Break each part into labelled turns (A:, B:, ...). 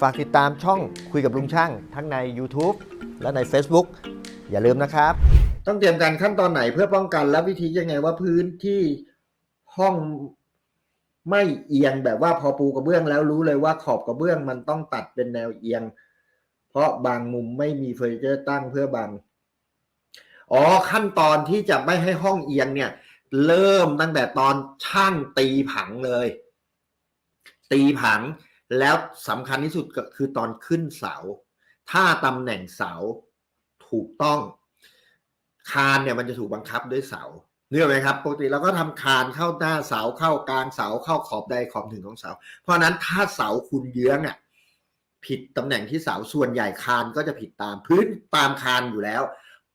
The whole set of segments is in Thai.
A: ฝากติดตามช่องคุยกับลุงช่าง ทั้งใน YouTube และใน Facebook อย่าลืมนะครับ ต้องเตรียมการขั้นตอนไหนเพื่อป้องกันและวิธียังไงว่าพื้นที่ห้องไม่เอียงแบบว่าพอปูกระเบื้องแล้วรู้เลยว่าขอบกระเบื้องมันต้องตัดเป็นแนวเอียง เพราะบางมุมไม่มีเฟอร์นิเจอร์ตั้งเพื่อบังอ๋อขั้นตอนที่จะไม่ให้ห้องเอียงเนี่ย เริ่มตั้งแต่ตอนช่างตีผังเลย ตีผังแล้วสำคัญที่สุดก็คือตอนขึ้นเสา ถ้าตำแหน่งเสาถูกต้อง คานเนี่ยมันจะถูกบังคับด้วยเสาเนื่อไหมครับปกติเราก็ทำคานเข้าหน้าเสาเข้ากลางเสาเข้าขอบใดขอบหนึ่งของเสา เพราะนั้นถ้าเสาคุณเยื้องอะผิดตำแหน่งที่เสาส่วนใหญ่คานก็จะผิดตามพื้นตามคานอยู่แล้ว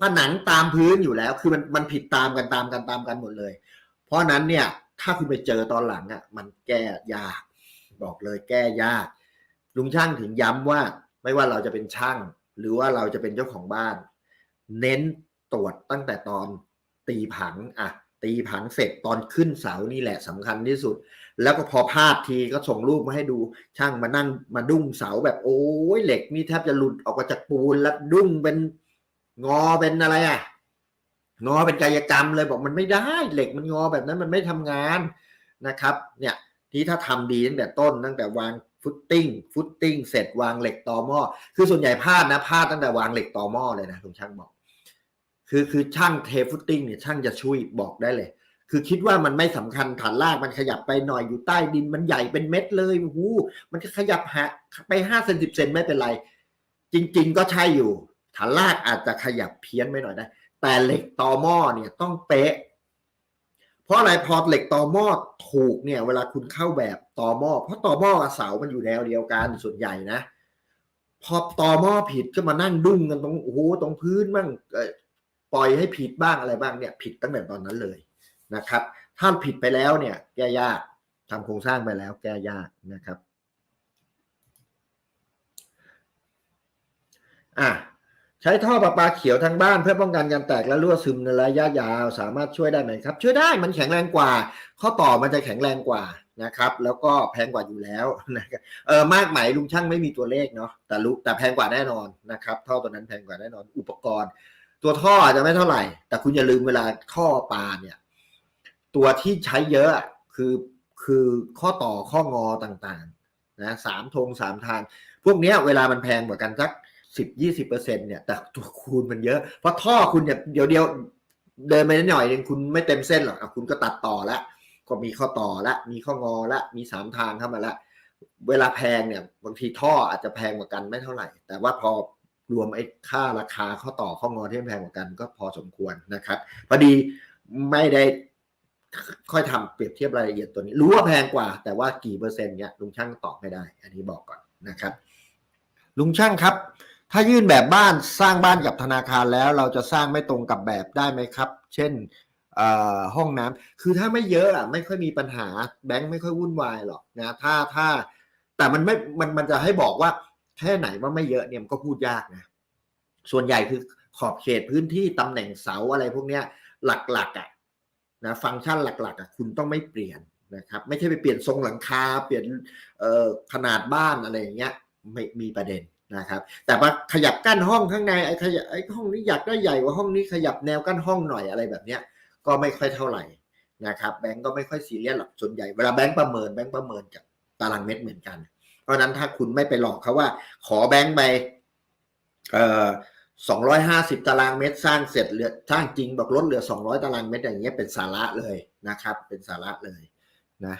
A: ผนังตามพื้นอยู่แล้ว คือมันมันผิดตามกันตามกันตามกันหมดเลย เพราะฉะนั้นเนี่ยถ้าคุณไปเจอตอนหลังอะมันแก้ยาก บอกเลยแก้ยาก ลุงช่างถึงย้ำว่า ไม่ว่าเราจะเป็นช่าง หรือว่าเราจะเป็นเจ้าของบ้าน เน้นตรวจตั้งแต่ตอนตีผังอะตีผังเสร็จตอนขึ้นเสานี่แหละสำคัญที่สุด แล้วก็พอพลาดทีก็ส่งรูปมาให้ดูช่างมานั่งมาดุ้งเสาแบบโอ้ยเหล็กนี่แทบจะหลุดออกมาจากปูนแล้วดุ้งเป็นงอเป็นอะไรอะงอเป็นกายกรรมเลยบอกมันไม่ได้เหล็กมันงอแบบนั้นมันไม่ทำงานนะครับ เนี่ย ที่ถ้าทำดีตั้งแต่ต้นตั้งแต่วางฟุตติ้งฟุตติ้งเสร็จวางเหล็กต่อหม้อคือส่วนใหญ่พลาดนะพลาดตั้งแต่วางเหล็กต่อหม้อเลยนะลุงช่างบอก คือคือช่างเทฟุตติ้งเนี่ยช่างจะช่วยบอกได้เลย คือคิดว่ามันไม่สำคัญฐานรากมันขยับไปหน่อยอยู่ใต้ดินมันใหญ่เป็นเม็ดเลยโอ้โหมันก็ขยับหาไปห้าเซนสิบเซนไม่เป็นไร จริง ๆ ก็ใช่อยู่ฐานรากอาจจะขยับเพี้ยนไปหน่อยได้แต่เหล็กตอหม้อเนี่ยต้องเป๊ะ เพราะอะไรพอเหล็กตอหม้อถูกเนี่ย เวลาคุณเข้าแบบตอหม้อเพราะตอหม้อกับเสามันอยู่แนวเดียวกันส่วนใหญ่นะพอตอหม้อผิดก็มานั่งดุ้งกันตรงโอ้โหตรงพื้นบ้างปล่อยให้ผิดบ้างอะไรบ้างเนี่ย ผิดตั้งแต่ตอนนั้นเลยนะครับ ถ้าผิดไปแล้วเนี่ย แก้ยากทำโครงสร้างไปแล้ว แก้ยากนะครับ อะ ใช้ท่อประปาเขียวทางบ้านเพื่อป้องกันการแตกและรั่วซึมในระยะยาว สามารถช่วยได้ไหมครับ ช่วยได้มันแข็งแรงกว่า ข้อต่อมันจะแข็งแรงกว่านะครับ แล้วก็แพงกว่าอยู่แล้วนะครับเออมากไหมลุงช่างไม่มีตัวเลขเนาะแต่รู้แต่แพงกว่าแน่นอนนะครับท่อตัวนั้นแพงกว่าแน่นอน อุปกรณ์ ตัวท่ออาจจะไม่เท่าไหร่ แต่คุณอย่าลืมเวลาท่อปลาเนี่ย ตัวที่ใช้เยอะอะคือคือข้อต่อข้องอต่างๆนะสามธงสามทาง พวกเนี้ยเวลามันแพงกว่ากันสัก สิบยี่สิบเปอร์เซ็นเนี่ยแต่ตัวคูณมันเยอะ เพราะท่อคุณเนี่ยเดี๋ยวเดียวเดินไปนิดหน่อยหนึงคุณไม่เต็มเส้นหรอกอคุณก็ตัดต่อละก็มีข้อต่อละ มีข้องอละมีสามทางเข้ามาละเวลาแพงเนี่ยบางทีท่ออาจจะแพงกว่ากันไม่เท่าไหร่ แต่ว่าพอรวมไอ้ค่าราคาข้อต่อข้องอที่แพงกว่ากันก็พอสมควรนะครับ พอดีไม่ได้ค่อยทำเปรียบเทียบรายละเอียดตัวนี้ รู้ว่าแพงกว่า แต่ว่ากี่เปอร์เซ็นต์เนี่ยลุงช่างตอบไม่ได้ อันนี้บอกก่อนนะครับ ลุงช่างครับ ถ้ายื่นแบบบ้านสร้างบ้านกับธนาคารแล้วเราจะสร้างไม่ตรงกับแบบได้ไหมครับ เช่นห้องน้ำคือถ้าไม่เยอะอะไม่ค่อยมีปัญหาแบงค์ไม่ค่อยวุ่นวายหรอกนะถ้าถ้าแต่มันไม่มันมันจะให้บอกว่าแค่ไหนว่าไม่เยอะเนี่ยมันก็พูดยากนะส่วนใหญ่คือขอบเขตพื้นที่ตำแหน่งเสาอะไรพวกเนี้ยหลักๆอะนะฟังก์ชันหลักๆอะคุณต้องไม่เปลี่ยนนะครับไม่ใช่ไปเปลี่ยนทรงหลังคาเปลี่ยนขนาดบ้านอะไรอย่างเงี้ยไม่มีประเด็น นะครับแต่ว่าขยับกั้นห้องข้างในไอ้ขยับไอ้ห้องนี้อยากได้ใหญ่กว่าห้องนี้ขยับแนวกั้นห้องหน่อยอะไรแบบเนี้ยก็ไม่ค่อยเท่าไหร่นะครับแบงก์ก็ไม่ค่อยซีเรียสหรอกส่วนใหญ่เวลาแบงก์ประเมินแบงก์ประเมินกับตารางเมตรเหมือนกัน เพราะฉะนั้นถ้าคุณไม่ไปหลอกเขาว่า ขอแบงก์ไปเอ่อสองร้อยห้าสิบตารางเมตรสร้างเสร็จเหลือสร้างจริงบอกลดเหลือสองร้อยตารางเมตรอย่างเงี้ยเป็นสาระเลยนะครับ เป็นสาระเลยนะ